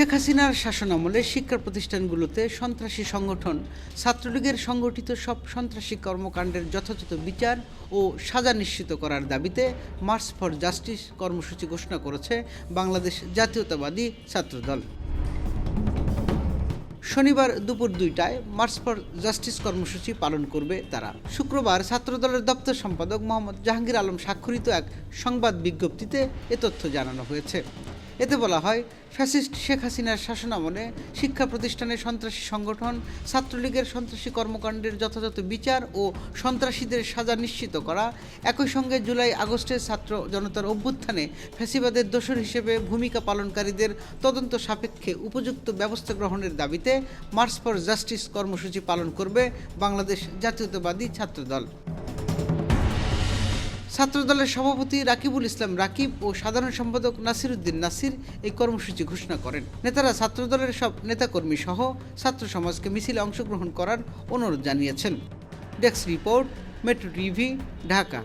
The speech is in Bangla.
শেখ হাসিনার শাসনামলে শিক্ষা প্রতিষ্ঠানগুলোতে সন্ত্রাসী সংগঠন, ছাত্রলীগের সংগঠিত সব সন্ত্রাসী কর্মকাণ্ডের যথাযথ বিচার ও সাজা নিশ্চিত করার দাবিতে মার্চ ফর জাস্টিস কর্মসূচি ঘোষণা করেছে বাংলাদেশ জাতীয়তাবাদী ছাত্রদল। শনিবার দুপুর দুইটায় মার্চ ফর জাস্টিস কর্মসূচি পালন করবে তারা। শুক্রবার ছাত্রদলের দপ্তর সম্পাদক মোহাম্মদ জাহাঙ্গীর আলম স্বাক্ষরিত এক সংবাদ বিজ্ঞপ্তিতে এ তথ্য জানানো হয়েছে। এতে বলা হয়, ফ্যাসিস্ট শেখ হাসিনার শাসনামলে শিক্ষা প্রতিষ্ঠানে সন্ত্রাসী সংগঠন, ছাত্রলীগের সন্ত্রাসী কর্মকাণ্ডের যথাযথ বিচার ও সন্ত্রাসীদের সাজা নিশ্চিত করা, একই সঙ্গে জুলাই আগস্টে ছাত্র জনতার অভ্যুত্থানে ফ্যাসিবাদের দোষর হিসেবে ভূমিকা পালনকারীদের তদন্ত সাপেক্ষে উপযুক্ত ব্যবস্থা গ্রহণের দাবিতে মার্চ ফর জাস্টিস কর্মসূচি পালন করবে বাংলাদেশ জাতীয়তাবাদী ছাত্রদল। ছাত্রদলের সভাপতি রাকিবুল ইসলাম রাকিব ও সাধারণ সম্পাদক নাসির উদ্দিন নাসির এই কর্মসূচি ঘোষণা করেন। নেতারা ছাত্রদলের সব নেতাকর্মী সহ ছাত্র সমাজকে মিছিলে অংশগ্রহণ করার অনুরোধ জানিয়েছেন। Desk report, metro TV, Dhaka.